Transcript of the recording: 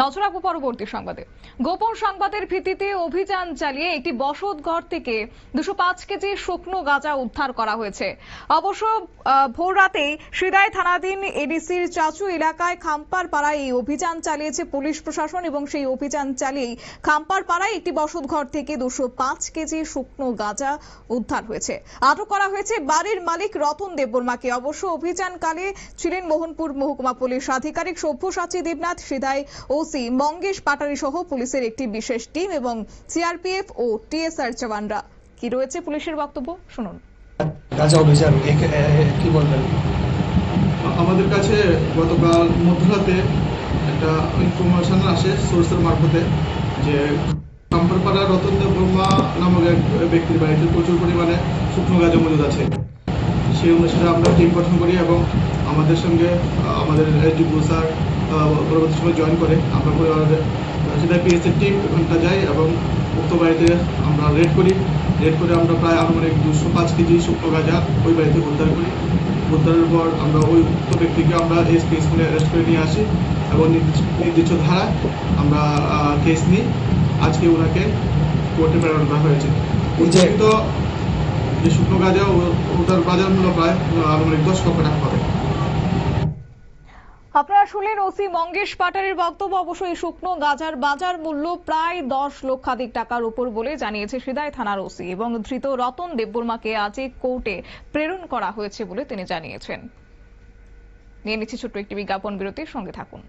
নজর রাখব পরবর্তী সংবাদে। গোপন সংবাদের ভিত্তিতে অভিযান চালিয়ে একটি বসত ঘর থেকে দুশো পাঁচ কেজি শুকনো গাঁজা উদ্ধার করা হয়েছে। অবশ্য ভোর রাতে সিদাই থানাধীন এডিসির চাচু এলাকায় খাম্পার পাড়ায় এই অভিযান চালিয়েছে পুলিশ প্রশাসন এবং সেই অভিযান চালিয়েই খাম্পার পাড়ায় একটি বসত ঘর থেকে দুশো পাঁচ কেজি শুকনো গাঁজা উদ্ধার হয়েছে। আটক করা হয়েছে বাড়ির মালিক রতন দেববর্মাকে। অবশ্য অভিযানকালে ছিলেন মোহনপুর মহকুমা পুলিশ আধিকারিক সভ্যসাচী দেবনাথ সিধাই ওসি মঙ্গেশ পাটারি সহ পুলিশের একটি বিশেষ টিম এবং সিআরপিএফ ও টিএসআর জওয়ানরা। কি রয়েছে পুলিশের বক্তব্য? শুনুন। গাঁজা অভিযান কি বলবেন? আমাদের কাছে গতকাল মধ্যরাতে একটা ইনফরমেশন আসে সোর্সের মারফতে যে কাম্পারপাড়া রতন দেব বর্মা নামক এক ব্যক্তির বাড়িতে প্রচুর পরিমাণে শুকনো গাঁজা মজুদ আছে। সেই অনুসারে আমরা টিম গঠন করি এবং আমাদের সঙ্গে আহ, আমাদের ডিপু স্যার পরবর্তী সময় জয়েন করে আমরা পরিবারের সেটা পিএসের টিম ওখানটা যাই এবং উক্ত বাড়িতে আমরা রেড করি। রেড করে আমরা প্রায় আনুমানিক দুশো পাঁচ কেজি শুকনো গাঁজা ওই বাড়িতে উদ্ধার করি। উদ্ধারের পর আমরা ওই উক্ত ব্যক্তিকে আমরা এসপি স্কুলে অ্যারেস্ট করে নিয়ে আসি এবং নির্দিষ্ট- নির্দিষ্ট ধারা আমরা কেস নিই। আজকে ওনাকে কোর্টে প্রেরণ করা হয়েছে। উচ্চারিত যে শুকনো গাঁজা ওটার বাজার মূল্য প্রায় আনুমানিক দশ লক্ষ টাকা হবে। আপনারা শুনলেন ওসি মঙ্গেশ পাটারের বক্তব্য। অবশ্যই শুকনো গাজার বাজার মূল্য প্রায় দশ লক্ষাধিক টাকার উপর বলে জানিয়েছে সিদাই থানার ওসি এবং ধৃত রতন দেববর্মাকে আজই কোর্টে প্রেরণ করা হয়েছে বলে তিনি জানিয়েছেন। নিয়ে নিচ্ছি ছোট্ট একটি বিজ্ঞাপন বিরতির সঙ্গে থাকুন।